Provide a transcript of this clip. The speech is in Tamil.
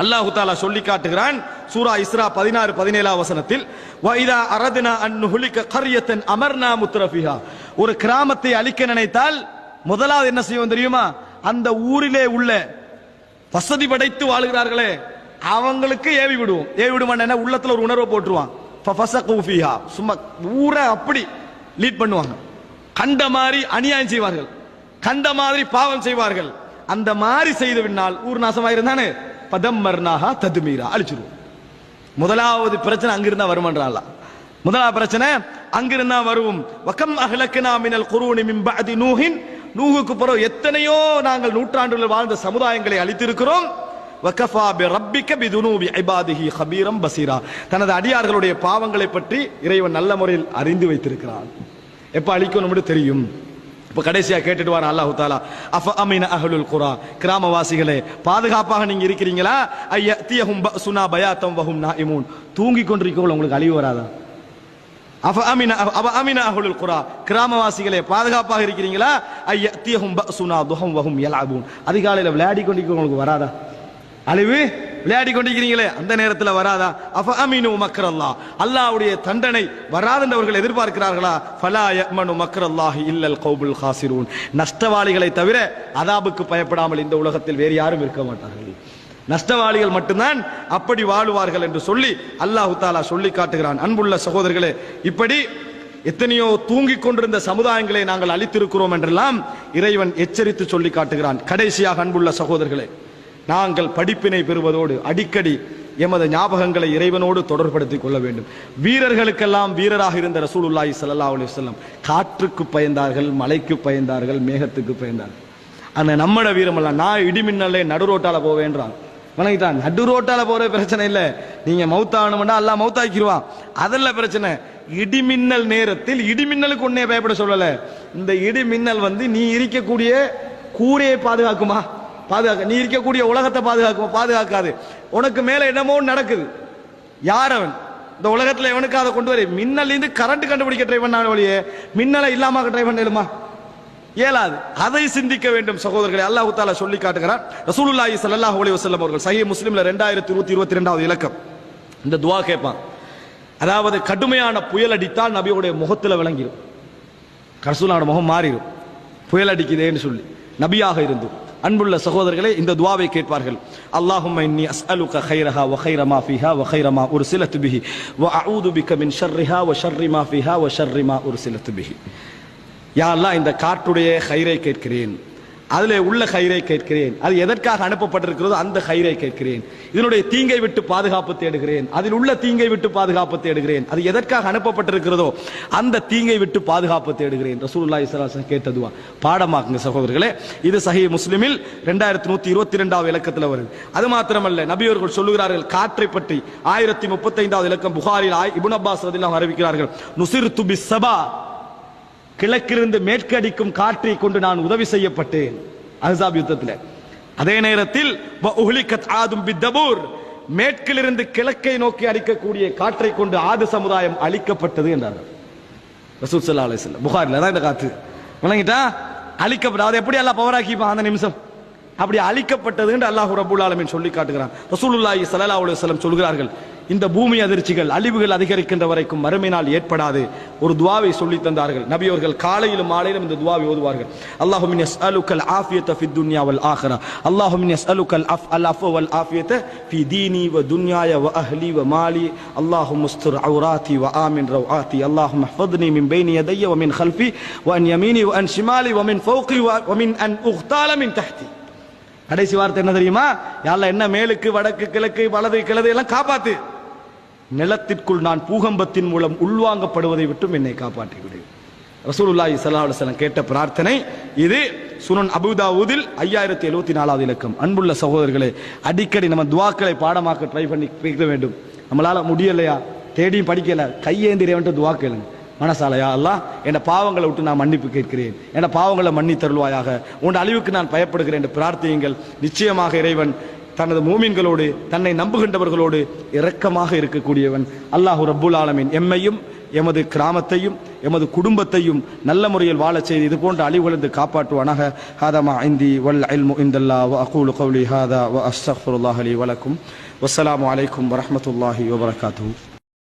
அல்லாஹு தாலா சொல்லி காட்டுகிறான். சூரா இஸ்ரா பதினாறு பதினேழாம் வசனத்தில் வைதா அரதுனா அன்னுஹுலிக கரியத்தன் அமர்னா முத்ரஃபிஹா. ஒரு கிராமத்தை அழிக்க நினைத்தால் முதலாவது என்ன செய்வோம் தெரியுமா? அந்த ஊரிலே உள்ள வசதி படைத்து வாழுகிறார்களே அவங்களுக்கு ஏவி விடுவோம். ஏவி விடுவான் என்ன? உள்ளத்துல ஒரு உணர்வை போட்டுருவான். சும்மா ஊரை அப்படி லீட் பண்ணுவாங்க. கண்ட மாதிரி அநியாயம் செய்வார்கள். கண்ட மாதிரி பாவம் செய்வார்கள். அந்த மாதிரி செய்த பின்னால் ஊர் நாசமாயிருந்தானே பதம் பதம்மர்னாஹா ததுமீரா அழிச்சிருவோம். முதலாவது பிரச்சனை அங்கிருந்தா வருமன்றால முதலாவது பிரச்சனை அங்கிருந்தா வருவோம். வக்கம் அஹ்லக்னா மினல் குருணி மிம்பதி நூஹின் நூகுக்கு பிறகு எத்தனையோ நாங்கள் நூற்றாண்டுகள் வாழ்ந்த சமுதாயங்களை அழித்திருக்கிறோம். வகஃபா பி ரப்பிக பிதுனூபி இபாதிஹி ஹபீரம் பசீரா. தனது அடியார்களுடைய பாவங்களை பற்றி இறைவன் நல்ல முறையில் அறிந்து வைத்திருக்கிறான். எப்ப அழிக்கணும்னு தெரியும்? இப்ப கடைசியா கேட்டுட்டு வர அல்லாஹு தாலா அஃப அமீன அஹலுல் குரா கிராமவாசிகளே பாதுகாப்பாக நீங்க இருக்கிறீங்களா? ஐய தியஹும் சுனா பயாத்தம் வஹும் நாயிமூன் தூங்கி கொண்டிருக்கவங்க உங்களுக்கு அழிவு வராதா? அஃப அமீன அவ அமீன அஹலுல் குரா கிராமவாசிகளே பாதுகாப்பாக இருக்கிறீங்களா? ஐய தியஹும் சுனா துஹம் வஹும் யலஅபூன். அதிகாலையில் விளையாடி கொண்டிருக்கவங்களுக்கு வராதா? அழிவு? விளையாடி கொண்டிருக்கிறீங்களே அந்த நேரத்தில் வராதா? அஃப அமீனு மக்கரல்லா. அல்லாவுடைய தண்டனை வராதென்றவர்கள் எதிர்பார்க்கிறார்களா? ஃபலா யமனு மக்கரல்லாஹி இல்லல் கௌபுல் ஹாசிரூன் நஷ்டவாளிகளை தவிர அதாபுக்கு பயப்படாமல் இந்த உலகத்தில் வேறு யாரும் இருக்க மாட்டார்கள். நஷ்டவாளிகள் மட்டும்தான் அப்படி வாழுவார்கள் என்று சொல்லி அல்லாஹு தாலா சொல்லி காட்டுகிறான். அன்புள்ள சகோதரர்களே இப்படி எத்தனையோ தூங்கிக் கொண்டிருந்த சமுதாயங்களை நாங்கள் அழித்திருக்கிறோம் என்றெல்லாம் இறைவன் எச்சரித்து சொல்லி காட்டுகிறான். கடைசியாக அன்புள்ள சகோதரர்களே நாங்கள் படிப்பினை பெறுவதோடு அடிக்கடி எமது ஞாபகங்களை இறைவனோடு தொடர்படுத்திக் கொள்ள வேண்டும். வீரர்களுக்கெல்லாம் வீரராக இருந்த ரசூலுல்லாஹி சல்லா அலி வல்லம் காற்றுக்கு பயந்தார்கள் மலைக்கு பயந்தார்கள் மேகத்துக்கு பயந்தார்கள். அந்த நம்மட வீரமெல்லாம் நான் இடிமின்னலே நடு ரோட்டால போவேன்றான். வணங்கிட்டான். நடு ரோட்டால போற பிரச்சனை இல்லை. நீங்க மௌத்தாகணும்னா எல்லாம் மௌத்தாக்கிடுவான் அதெல்லாம் பிரச்சனை இடிமின்னல் நேரத்தில் இடிமின்னலுக்கு ஒன்னே பயப்பட சொல்லல. இந்த இடிமின்னல் வந்து நீ இருக்கக்கூடிய கூரையை பாதுகாக்குமா? பாதுகாக்க நீ இருக்கக்கூடிய உலகத்தை பாதுகாக்குமா? பாதுகாக்காது. உனக்கு மேல என்னமோ நடக்குது. யார் அவன்? இந்த உலகத்தில் எவனுக்கு அதை கொண்டு வர மின்னல் இருந்து கரண்ட் கண்டுபிடிக்க ட்ரை பண்ண வழியே மின்னலை இல்லாம ட்ரை பண்ணலுமா? இயலாது. அதை சிந்திக்க வேண்டும் சகோதரர்களை. அல்லாஹு தாலா சொல்லி காட்டுகிறார் ரசூலுல்லாஹி சல்லாஹ் அலைஹி வசல்லம் அவர்கள் சஹீஹ் முஸ்லிம்ல 2122 இருபத்தி ரெண்டாவது இலக்கம். இந்த துவா கேட்பான். அதாவது கடுமையான புயல் அடித்தால் நபியுடைய முகத்தில் விளங்கிடும் ரசூலோட முகம் மாறிடும் புயல் அடிக்குதேன்னு சொல்லி. நபியாக இருந்தும் அன்புள்ள சகோதரர்களே இந்த துவாவை கேட்பார்கள். அல்லாஹும் இன்னி அஸ்அலுக கைரஹா வ கைரமா ஃபிஹா வ கைரமா ஒரு உர்சிலத் பிஹி வ அஊது பிக மின் ஷர்ரிஹா வ ஷர்ரிமா ஃபிஹா வ ஷர்ரிமா ஒரு சில பிஹி. யா அல்லாஹ் இந்த காற்றுடைய கயிறை கேட்கிறேன். அதில் உள்ள கயிறை கேட்கிறேன். அது எதற்காக அனுப்பப்பட்டிருக்கிறதோ அந்த கயிறை கேட்கிறேன். இதனுடைய தீங்கை விட்டு பாதுகாப்பு தேடுகிறேன். அதில் உள்ள தீங்கை விட்டு பாதுகாப்பு தேடுகிறேன். அது எதற்காக அனுப்பப்பட்டிருக்கிறதோ அந்த தீங்கை விட்டு பாதுகாப்பு தேடுகிறேன். ரசூல்லா இஸ்லாசன் கேட்டதுவா பாடமாக்குங்க சகோதரர்களே. இது சஹி முஸ்லிமில் ரெண்டாயிரத்தி நூத்தி இருபத்தி ரெண்டாவது இலக்கத்தில் வருது. அது மாத்திரமல்ல நபியவர்கள் சொல்லுகிறார்கள் காற்றை பற்றி ஆயிரத்தி முப்பத்தைந்தாவது இலக்கம் புகாரில் ஆய் அப்பாஸ் அறிவிக்கிறார்கள். நுசிர் துபி சபா. கிழக்கிலிருந்து மேற்கு அடிக்கும் காற்றை கொண்டு நான் உதவி செய்யப்பட்டேன். அஹாப் யுத்தத்தில். அதே நேரத்தில் வ ஆதும் பித்தபூர் மேற்கிலிருந்து கிழக்கை நோக்கி அடிக்கக்கூடிய காற்றை கொண்டு ஆது சமுதாயம் அழிக்கப்பட்டது என்றார்கள். ரசூல் ஸல்லல்லாஹு அலைஹி புகாரில் தான் இந்த காத்து. விளங்கிட்டா? அழிக்கப்பட்ட அது எப்படி எல்லாம் பவராக்கிப்பான் அந்த நிமிஷம்? அப்படி அழிக்கப்பட்டது என்று அல்லாஹ் ரபுல் ஆலமின் சொல்லி காட்டுகிறான். ரசூலுல்லாஹி ஸல்லல்லாஹு அலுவலம் சொல்கிறார்கள். இந்த பூமி அதிர்ச்சிகள் அழிவுகள் அதிகரிக்கின்ற வரைக்கும் மறுமையினால் ஏற்படாது. ஒரு துவாவை சொல்லி தந்தார்கள். நபியவர்கள் காலையிலும் மாலையிலும் இந்த துவாவை ஓதுவார்கள். அல்லாஹுமின் எஸ் அலுக்கல் ஆஃபியத்த ஃபி துன்யாவல் ஆஹரா. அல்லாஹுமின் எஸ் அலுக்கல் அஃப் அல் அஃப் வல் ஆஃபியத்த ஃபி தீனி வ துன்யாய வ அஹ்லி வ மாலி. அல்லாஹு முஸ்துர் அவுராத்தி வ ஆமின் ரவ் ஆத்தி அல்லாஹு மஹ்வத்னி மின் பைனி யதைய வ மின் ஹல்ஃபி வ அன் யமீனி வ அன் ஷிமாலி வ மின் ஃபௌகி வ மின் அன் உஹ்தால மின் தஹ்தி கடைசி வார்த்தை என்ன தெரியுமா? யாரெல்லாம் என்ன மேலுக்கு வடக்கு கிழக்கு வலது கிழது எல்லாம் காப்பாற்று நிலத்திற்குள் நான் பூகம்பத்தின் மூலம் உள்வாங்கப்படுவதை விட்டும் என்னை காப்பாற்றி விடு ரசூலுல்லாஹி ஸல்லல்லாஹு அலுவலம் கேட்ட பிரார்த்தனை இது. சுனன் அபுதாவூதில் ஐயாயிரத்தி எழுபத்தி நாலாவது இலக்கம். அன்புள்ள சகோதரர்களே அடிக்கடி நம்ம துவாக்களை பாடமாக்க ட்ரை பண்ணி கேட்க வேண்டும். நம்மளால் முடியலையா? தேடியும் படிக்கல. கையேந்திரியவன்ட்டு துவா கேளுங்க. மனசாலையா எல்லாம் என் பாவங்களை விட்டு நான் மன்னிப்பு கேட்கிறேன். என் பாவங்களை மன்னி தருள்வாயாக உன் அழிவுக்கு நான் பயப்படுகிறேன். என்று பிரார்த்தியுங்கள். நிச்சயமாக இறைவன் தனது மூமின்களோடு தன்னை நம்புகின்றவர்களோடு இரக்கமாக இருக்கக்கூடியவன் அல்லாஹு ரப்புல் ஆலமீன். எம்மையும் எமது கிராமத்தையும் எமது குடும்பத்தையும் நல்ல முறையில் வாழச் செய்து இது போன்ற அழிவுகளிலிருந்து காப்பாற்றுவானாக. ஹாதமா இந்தி வல் இல்மு இந்தல்லா வ அகூலு கவுலி ஹாதா வ அஸ்தக்ஃபிருல்லாஹ் லி வலக்கும் வஸ்ஸலாமு அலைக்கும் வரமத்துல்லாஹி வபரகாத்துஹு.